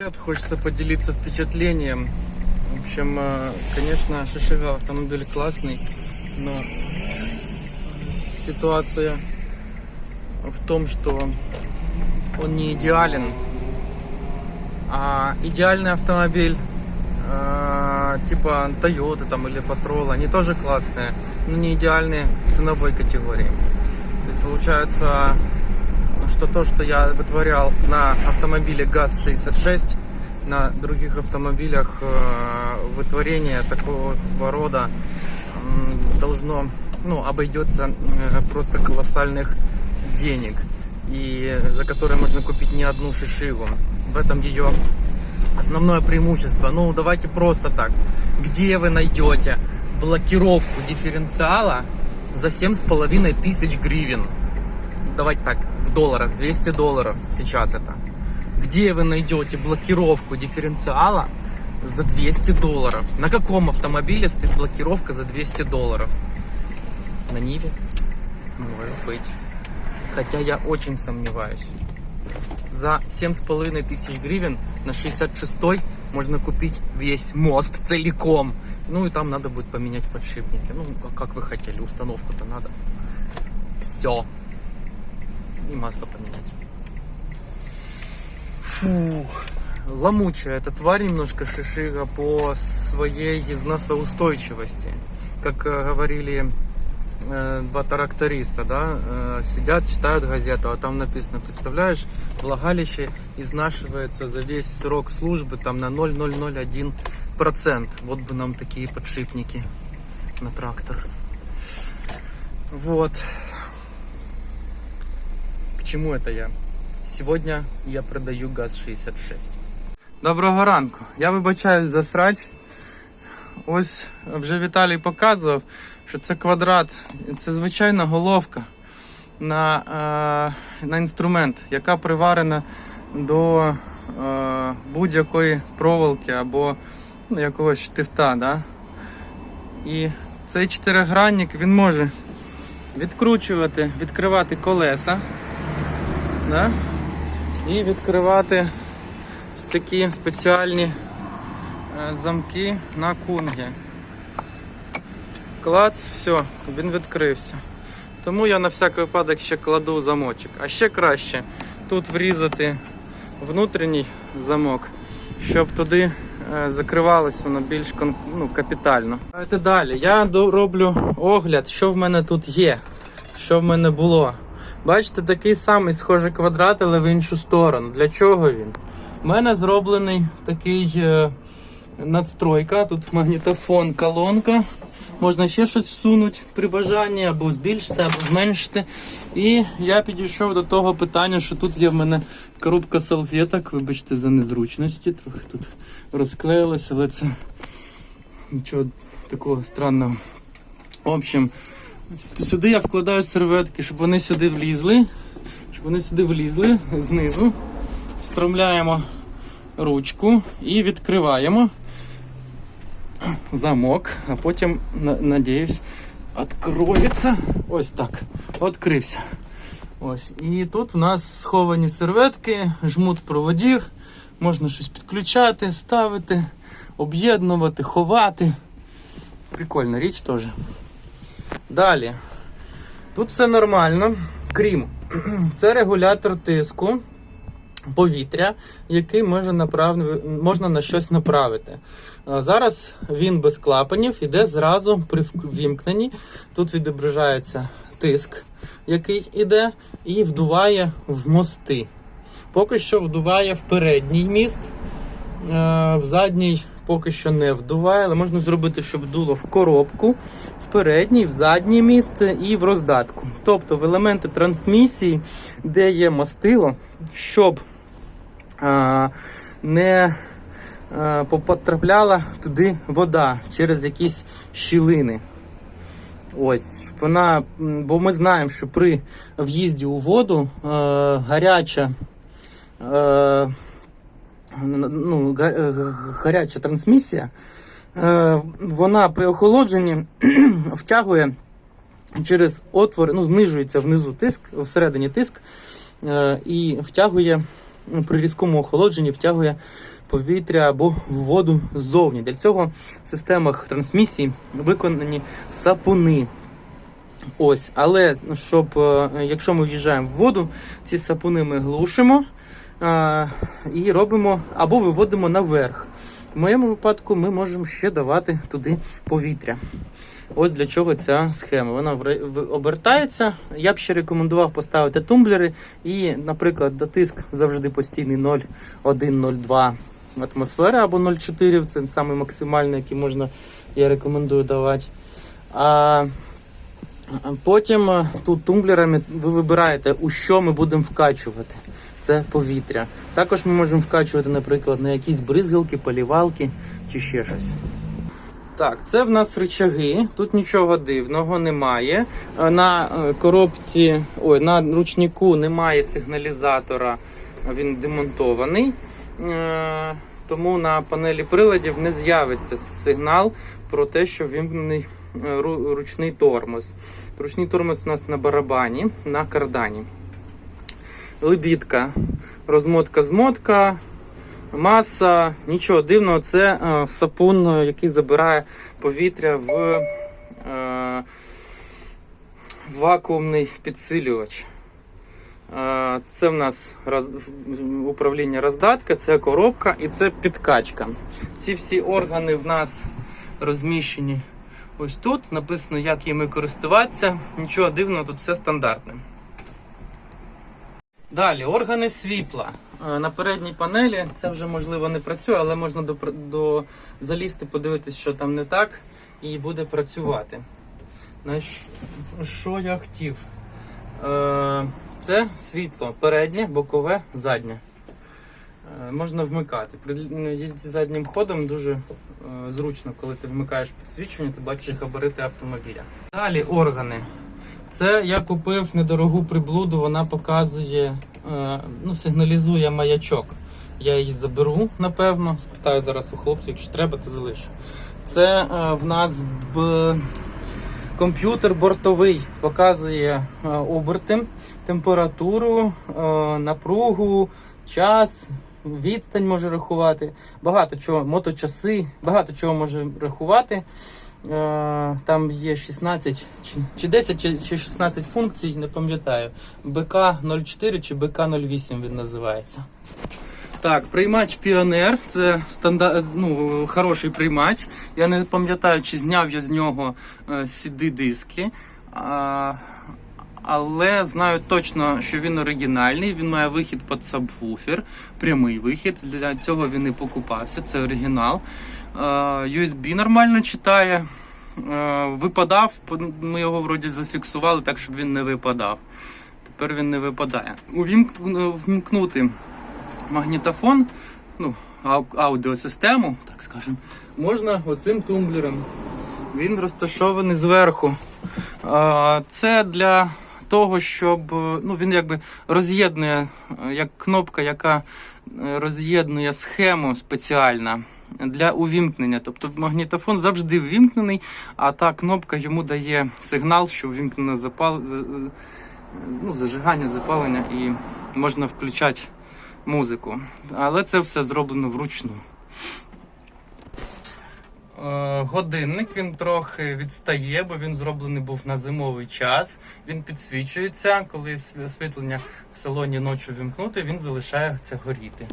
Привет, Хочется поделиться впечатлением. В общем, э, конечно, Шишига автомобиль классный, но ситуация в том, что он не идеален. А идеальный автомобиль э, типа Toyota там или Patrol, они тоже классные, но не идеальные в ценовой категории. То есть получается, что то, что я вытворял на автомобиле ГАЗ-66, на других автомобилях э, вытворение такого рода должно, ну, обойдется э, просто колоссальных денег, и за которые можно купить не одну шишигу. В этом ее основное преимущество. Ну, давайте просто так. Где вы найдете блокировку дифференциала за 7,5 тысяч гривен? Давайте так, в долларах, 200 долларов сейчас это. Где вы найдете блокировку дифференциала за 200 долларов? На каком автомобиле стоит блокировка за 200 долларов? На Ниве? Может быть. Хотя я очень сомневаюсь. За 7,5 тысяч гривен на 66 можно купить весь мост целиком. Ну и там надо будет поменять подшипники. Ну, как- как вы хотели, установку-то надо. Все и масло поменять. Фу, ломучая эта тварь немножко шишига по своей износоустойчивости. Как э, говорили э, два тракториста, да, э, сидят, читают газету, а там написано, представляешь, влагалище изнашивается за весь срок службы там на 0,001 процент. Вот бы нам такие подшипники на трактор. Вот. К чому это я? Сьогодні я продаю ГАЗ-66. Доброго ранку. Я вибачаюсь за срач. Ось вже Віталій показував, що це квадрат, це звичайна головка на, е, на інструмент, яка приварена до е, будь-якої проволоки або ну, якогось штифта. Да? І цей чотиригранник він може відкручувати, відкривати колеса да? і відкривати такі спеціальні е, замки на кунги. Клац, все, він відкрився. Тому я на всякий випадок ще кладу замочок. А ще краще тут врізати внутрішній замок, щоб туди е, закривалось воно більш ну, капітально. Давайте далі. Я роблю огляд, що в мене тут є, що в мене було. Бачите, такий самий схожий квадрат, але в іншу сторону. Для чого він? У мене зроблений такий е, надстройка. Тут магнітофон, колонка. Можна ще щось всунути при бажанні, або збільшити, або зменшити. І я підійшов до того питання, що тут є в мене коробка салфеток. Вибачте за незручності, трохи тут розклеїлося, але це нічого такого странного. В общем, сюди я вкладаю серветки, щоб вони сюди влізли. Щоб вони сюди влізли знизу. Встромляємо ручку і відкриваємо замок, а потім, на- надіюсь, відкроється. Ось так. Відкрився. Ось. І тут в нас сховані серветки, жмут проводів. Можна щось підключати, ставити, об'єднувати, ховати. Прикольна річ теж. Далі. Тут все нормально, крім це регулятор тиску повітря, який може направ... можна на щось направити. Зараз він без клапанів іде зразу при вімкненні. Тут відображається тиск, який іде, і вдуває в мости. Поки що вдуває в передній міст, е, в задній поки що не вдуває, але можна зробити, щоб дуло в коробку, в передній, в задній міст і в роздатку. Тобто в елементи трансмісії, де є мастило, щоб а, не а, потрапляла туди вода через якісь щілини. Ось, щоб вона, бо ми знаємо, що при в'їзді у воду е, гаряча, е, ну, е, гаряча трансмісія, е, вона при охолодженні втягує через отвори, ну, знижується внизу тиск, всередині тиск, е, і втягує при різкому охолодженні втягує повітря або воду ззовні. Для цього в системах трансмісії виконані сапуни. Ось, але щоб, якщо ми в'їжджаємо в воду, ці сапуни ми глушимо і робимо або виводимо наверх. В моєму випадку ми можемо ще давати туди повітря. Ось для чого ця схема. Вона обертається. Я б ще рекомендував поставити тумблери і, наприклад, дотиск завжди постійний 0,1-0,2 атмосфери або 0,4. Це саме максимальний, який можна, я рекомендую давати. А Потім е, тут тумблерами ви вибираєте, у що ми будемо вкачувати. Це повітря. Також ми можемо вкачувати, наприклад, на якісь бризгалки, полівалки чи ще щось. Так, це в нас рычаги. Тут нічого дивного немає. Е, На е, коробці, ой, на ручнику немає сигналізатора, він демонтований. Е, Тому на панелі приладів не з'явиться сигнал про те, що вимкнений ручний тормоз. Ручний тормоз у нас на барабані, на кардані. Лебідка, розмотка змотка, маса, нічого дивного, це е, сапун, е, який забирає повітря в е, вакуумний підсилювач. Це в нас роз... управління роздатка, це коробка і це підкачка. Ці всі органи в нас розміщені ось тут. Написано, як їми користуватися. Нічого дивного, тут все стандартне. Далі, органи світла. Е, На передній панелі це вже можливо не працює, але можна до, до залізти, подивитись, що там не так, і буде працювати. Що, я хотів? Е, це світло переднє, бокове, заднє. Е, Можна вмикати. При ну, їзді заднім ходом дуже зручно, коли ти вмикаєш підсвічування, ти бачиш габарити автомобіля. Далі органи. Це я купив недорогу приблуду, вона показує, е, ну, сигналізує маячок. Я її заберу, напевно. Спитаю зараз у хлопців, якщо треба, то залишу. Це е, в нас б... комп'ютер бортовий, показує е, оберти, температуру, напругу, час, відстань може рахувати. Багато чого, моточаси, багато чого може рахувати. Е, Там є 16 чи, чи 10 чи, чи 16 функцій, не пам'ятаю. БК04 чи БК08 він називається. Так, приймач Піонер це стандар... ну, хороший приймач. Я не пам'ятаю, чи зняв я з нього cd диски. А, але знаю точно, що він оригінальний. Він має вихід під сабвуфер, прямий вихід. Для цього він і покупався. Це оригінал. Е, USB нормально читає. Е, Випадав, ми його вроді зафіксували так, щоб він не випадав. Тепер він не випадає. Увімк- Вмкнути магнітофон, ну, ау- аудіосистему, так скажемо, можна оцим тумблером. Він розташований зверху. Це для того, щоб е, ну, він якби роз'єднує, е, як кнопка, яка е, роз'єднує схему спеціальна для увімкнення. Тобто магнітофон завжди ввімкнений, а та кнопка йому дає сигнал, що ввімкнено запал... е, ну, зажигання, запалення і можна включати музику. Але це все зроблено вручну. Е, Годинник він трохи відстає, бо він зроблений був на зимовий час. Він підсвічується, коли освітлення в салоні ночі вімкнути, він залишається горіти.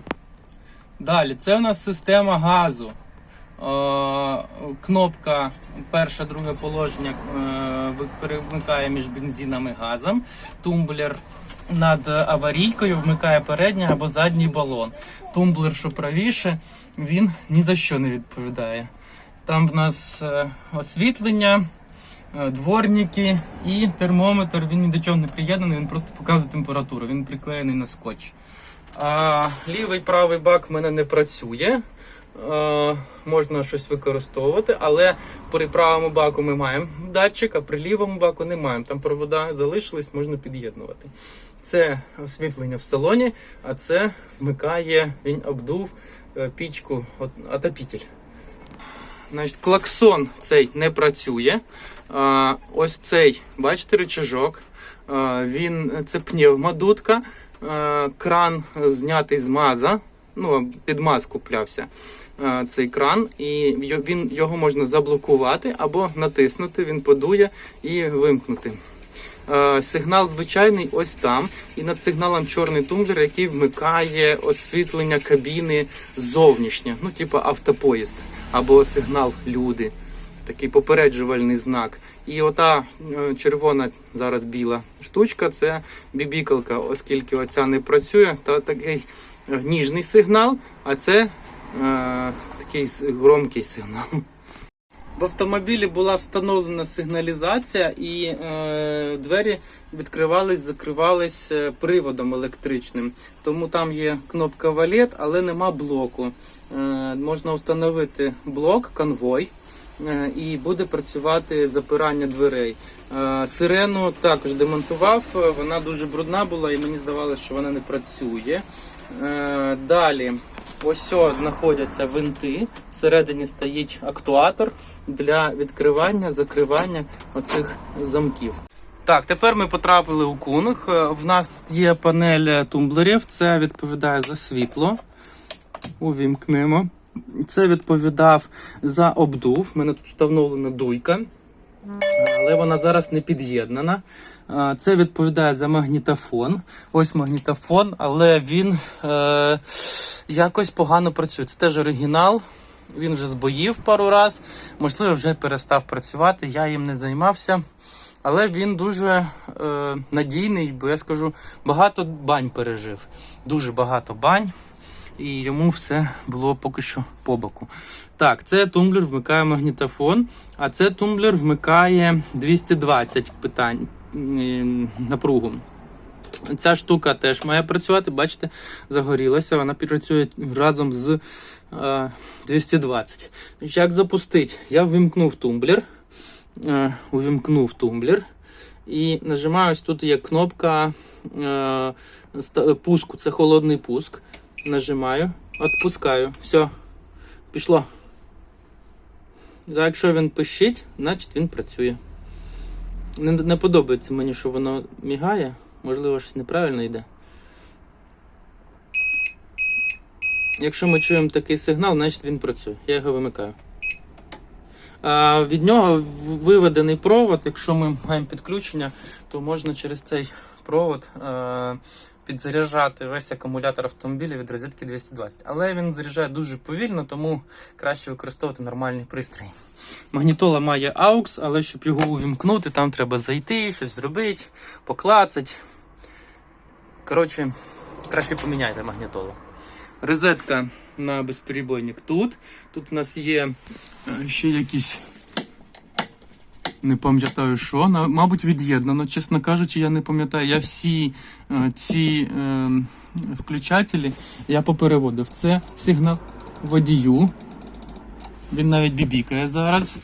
Далі, це у нас система газу. Е, Кнопка перше, друге положення е, перемикає між бензином і газом. Тумблер над аварійкою вмикає передній або задній балон. Тумблер, що правіше, він ні за що не відповідає. Там в нас е, освітлення, дворники і термометр. Він ні до чого не приєднаний, він просто показує температуру. Він приклеєний на скотч. А, лівий правий бак в мене не працює. Е, можна щось використовувати, але при правому баку ми маємо датчик, а при лівому баку не маємо. Там провода залишились, можна під'єднувати. Це освітлення в салоні, а це вмикає, він обдув е, пічку, от, отопитель. Значить, клаксон цей не працює. А, ось цей, бачите, рычажок. А, він, це пневмодудка. Е, кран знятий з маза. Ну, під маз куплявся е, цей кран, і він, його можна заблокувати або натиснути, він подує і вимкнути. Е, Сигнал звичайний ось там, і над сигналом чорний тумблер, який вмикає освітлення кабіни зовнішнє, ну, типу автопоїзд або сигнал люди, такий попереджувальний знак. І ота е, червона, зараз біла штучка це бібікалка, оскільки оця не працює, то такий е, ніжний сигнал, а це е, такий громкий сигнал. В автомобілі була встановлена сигналізація, і е, двері відкривались, закривались е, приводом електричним. Тому там є кнопка валет, але нема блоку. Е, можна встановити блок, конвой, і буде працювати запирання дверей. Е, сирену також демонтував, е, вона дуже брудна була, і мені здавалося, що вона не працює. Е, далі. Ось знаходяться винти. Всередині стоїть актуатор для відкривання, закривання оцих замків. Так, тепер ми потрапили у кунг. Е, В нас тут є панель е, тумблерів. Це відповідає за світло. Увімкнемо. Це відповідав за обдув. У мене тут встановлена дуйка, але вона зараз не під'єднана. Це відповідає за магнітофон. Ось магнітофон, але він е, якось погано працює. Це теж оригінал. Він вже збоїв пару раз, можливо, вже перестав працювати. Я їм не займався. Але він дуже е, надійний, бо я скажу, багато бань пережив. Дуже багато бань. І йому все було поки що по боку. Так, це тумблер вмикає магнітофон, а це тумблер вмикає 220 питань напругу. Ця штука теж має працювати, бачите, загорілася, вона працює разом з е, 220. Як запустити? Я ввімкнув тумблер, е, увімкнув тумблер і нажимаю, ось тут є кнопка е, пуску, це холодний пуск. Нажимаю, відпускаю. Все, пішло. Якщо він пищить, значить він працює. Не, не подобається мені, що воно мігає. Можливо, щось неправильно йде. Якщо ми чуємо такий сигнал, значить він працює. Я його вимикаю. А від нього виведений провод. Якщо ми маємо підключення, то можна через цей провод е- підзаряджати весь акумулятор автомобіля від розетки 220. Але він заряджає дуже повільно, тому краще використовувати нормальний пристрій. Магнітола має AUX, але щоб його увімкнути, там треба зайти, щось зробити, поклацати. Коротше, краще поміняйте магнітолу. Розетка на безперебойник тут. Тут у нас є е, ще якісь. Не пам'ятаю, що. Мабуть, від'єднано. Чесно кажучи, я не пам'ятаю. Я всі е, ці е, включателі я попереводив. Це сигнал водію. Він навіть бібікає зараз.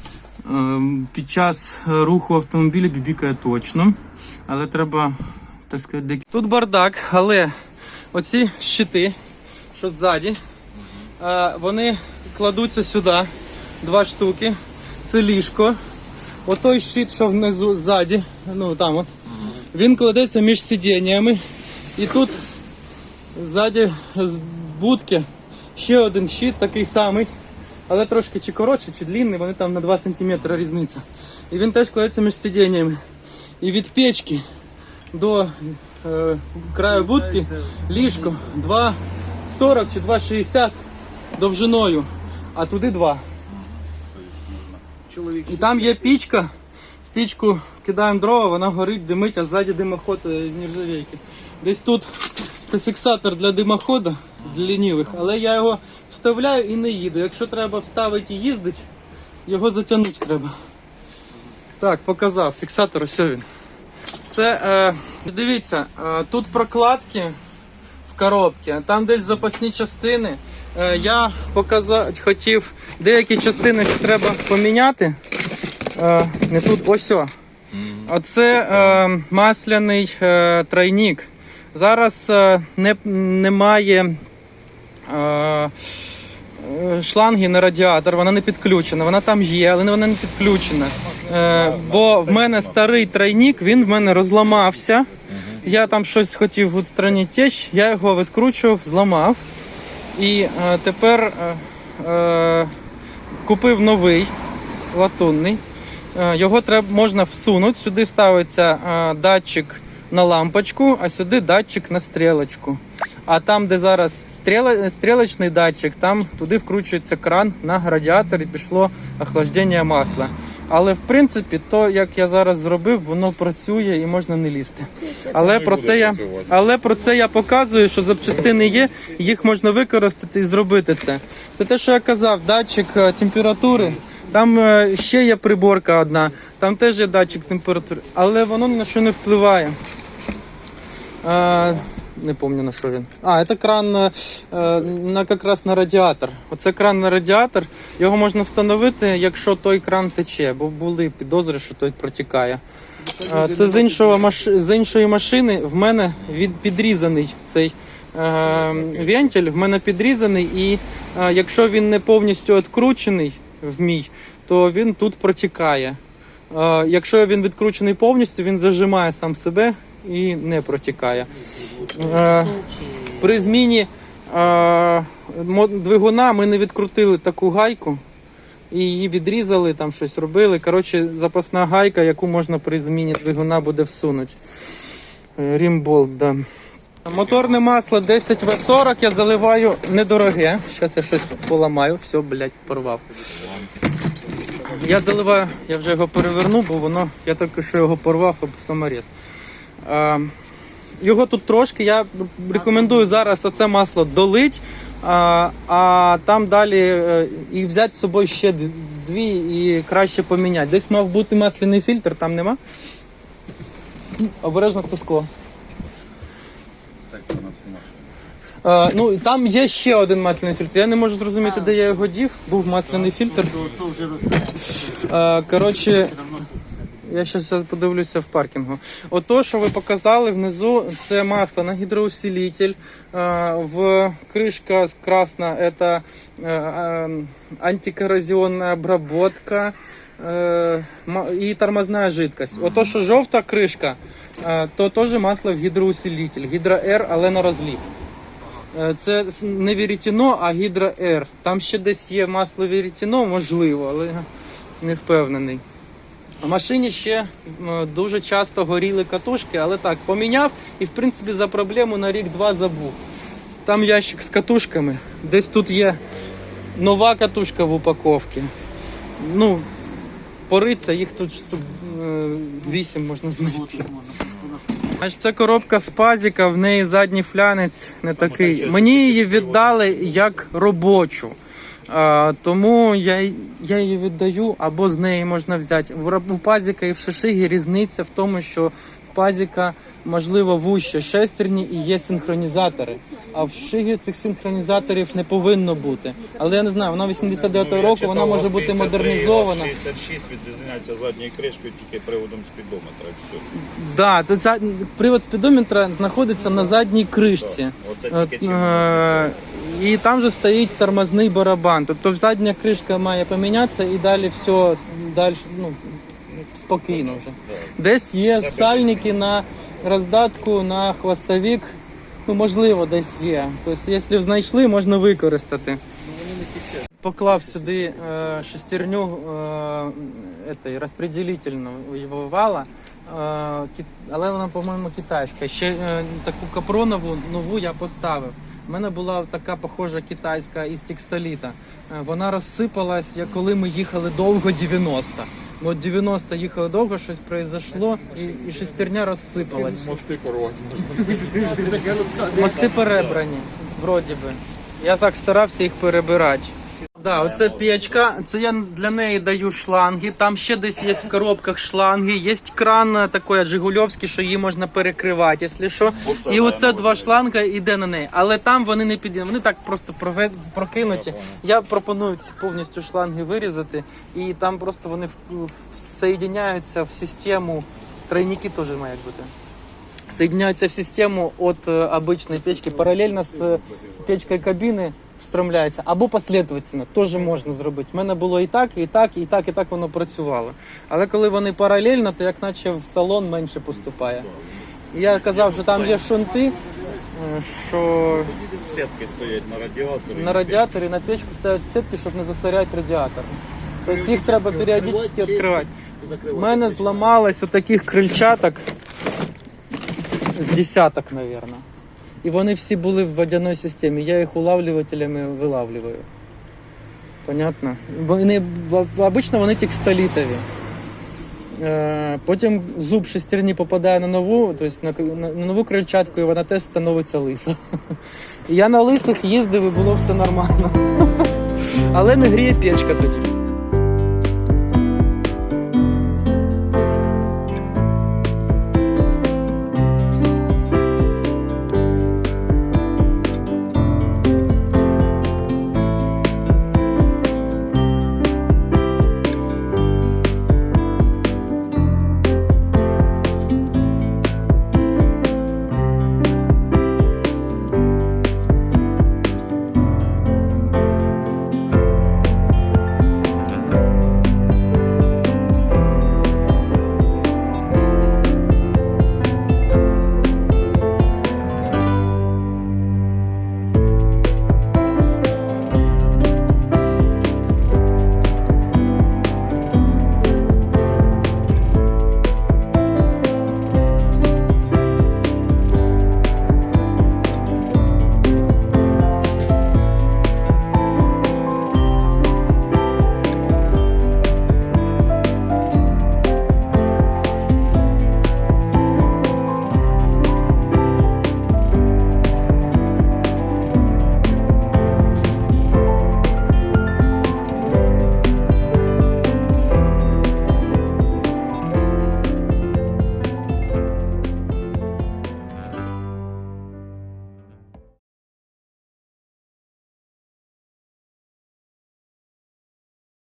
Ем, Під час е, руху автомобіля бібікає точно. Але треба, так сказати. Тут бардак, але оці щити, що ззаді, е, вони кладуться сюди. Два штуки. Це ліжко. Отой щит, що внизу ззаді, ну там от, він кладеться між сидіннями. І тут ззаді з будки ще один щит, такий самий, але трошки чи коротший, чи длинний, вони там на 2 см різниця. І він теж кладеться між сидіннями. І від печки до е, краю будки ліжко 2,40 чи 2,60 довжиною, а туди 2. Чоловік І там є пічка. В пічку кидаємо дрова, вона горить, димить, а ззаді димоход е, з нержавейки. Десь тут це фіксатор для димоходу, для лінівих, але я його вставляю і не їду. Якщо треба вставити і їздити, його затягнути треба. Так, показав, фіксатор, ось він. Це, е, дивіться, е, тут прокладки в коробці, там десь запасні частини. Е, я показати хотів деякі частини, що треба поміняти. Е, не тут, ось. Оце е, масляний е, тройник. Зараз е, не, немає е, шланги на радіатор, вона не підключена. Вона там є, але вона не підключена. Е, бо в мене старий тройник, він в мене розламався. я там щось хотів відстранити я його відкручував, зламав. І е, тепер е, е, купив новий латунний. Його треба можна всунути. Сюди ставиться датчик на лампочку, а сюди датчик на стрілочку. А там, де зараз стрілочний датчик, там туди вкручується кран на радіатор і пішло охлаждення масла. Але в принципі, то як я зараз зробив, воно працює і можна не лізти. Але про це я але про це я показую, що запчастини є, їх можна використати і зробити це. Це те, що я казав, датчик е, температури. Там е, ще є приборка одна, там теж є датчик температури, але воно на що не впливає. Е, не пам'ятаю на що він. А, це кран е, на якраз на радіатор. Оце кран на радіатор. Його можна встановити, якщо той кран тече, бо були підозри, що той протікає. Е, Це з, іншого маш... з іншої машини в мене від... підрізаний цей е... вентиль, в мене підрізаний, і е, якщо він не повністю відкручений в мій, то він тут протікає. Е, Якщо він відкручений повністю, він зажимає сам себе і не протікає. Е, При зміні е, двигуна ми не відкрутили таку гайку і її відрізали, там щось робили. Коротше, запасна гайка, яку можна при зміні двигуна буде всунути. Е, Рімболт, да. Моторне масло 10В40 я заливаю недороге. Зараз я щось поламаю, все, блядь, порвав. Я заливаю, я вже його переверну, бо воно, я тільки що його порвав об саморіз. А, його тут трошки, я рекомендую зараз оце масло долить, а, а там далі е, і взяти з собою ще дві і краще поміняти. Десь мав бути масляний фільтр, там нема. Обережно це скло. А, ну, там є ще один масляний фільтр. Я не можу зрозуміти, де я його дів. Був масляний фільтр. А, коротше, я зараз подивлюся в паркінгу. Ото, що ви показали внизу, це масло на гідроусилитель. В кришка красна це е, антикоррозионная обработка е, і тормозна жидкость. Ото, що жовта кришка, е, то теж масло в гідроусилитель. Гідро R, але на розлив. Е, Це не вірітіно, а гідро R. Там ще десь є масло вірітіно, можливо, але не впевнений. В машині ще дуже часто горіли катушки, але так, поміняв і в принципі за проблему на рік-два забув. Там ящик з катушками. Десь тут є нова катушка в упаковці. Ну, пориться, їх тут штук е, вісім можна знайти. Значить, це коробка з пазіка, в неї задній флянець не такий. Мені її віддали як робочу. А, тому я, я її віддаю або з неї можна взяти. В, в пазіка і в шишигі різниця в тому, що в пазіка можливо вужче шестерні і є синхронізатори. А в шигі цих синхронізаторів не повинно бути. Але я не знаю, вона 89-го року, вона може бути модернізована. 66 відрізняється задньою кришкою тільки приводом спідометра. Все. Да, це ця, привод спідометра знаходиться на задній кришці. Оце тільки чим е, І там же стоїть тормозний барабан. Тобто задня кришка має помінятися і далі все далі, ну, спокійно вже. Десь є сальники на роздатку, на хвостовик. Ну, можливо, десь є. Тобто, якщо знайшли, можна використати. Поклав сюди е, шестерню е, этой, розподілительного вала, кі- але вона, по-моєму, китайська. Ще е, таку капронову нову я поставив. У мене була така похожа китайська із текстоліта. Е, Вона розсипалась, як коли ми їхали довго 90. Ми от 90 їхали довго, щось произошло, і, і шестерня розсипалась. Мости порвати. Мости перебрані, вроді би. Я так старався їх перебирати. Да, оце п'ячка, це я для неї даю шланги. Там ще десь є в коробках шланги. Є кран е, такий Жигульовський, що її можна перекривати, якщо що. Оце І оце маємо два шланга йде на неї. Але там вони не підійдуть, вони так просто провед... прокинуті. Я пропоную ці повністю шланги вирізати, і там просто вони в- в- соєдиняються в систему. Тройники теж мають бути соединяются в систему от э, обычной печки параллельно з э, печкою кабіни встромляється, або последовательно теж можна зробити. У мене було і так, і так, і так, і так воно працювало. Але коли вони паралельно, то як наче в салон менше поступає. Я казав, що там є шунти, е, що Сітки стоять на радіаторі. на радіаторі на печку ставлять сітки, щоб не засоряти радіатор. Тобто їх треба періодично відкривати. У мене зламалось отаких крильчаток з десяток, мабуть. І вони всі були в водяній системі. Я їх улавлювателями вилавлюю. Понятно? Вони, обично вони текстолітові. Е, Потім зуб шестерні попадає на нову, тобто на, на, нову крильчатку, і вона теж становиться лиса. Я на лисих їздив і було все нормально. Але не гріє печка тоді.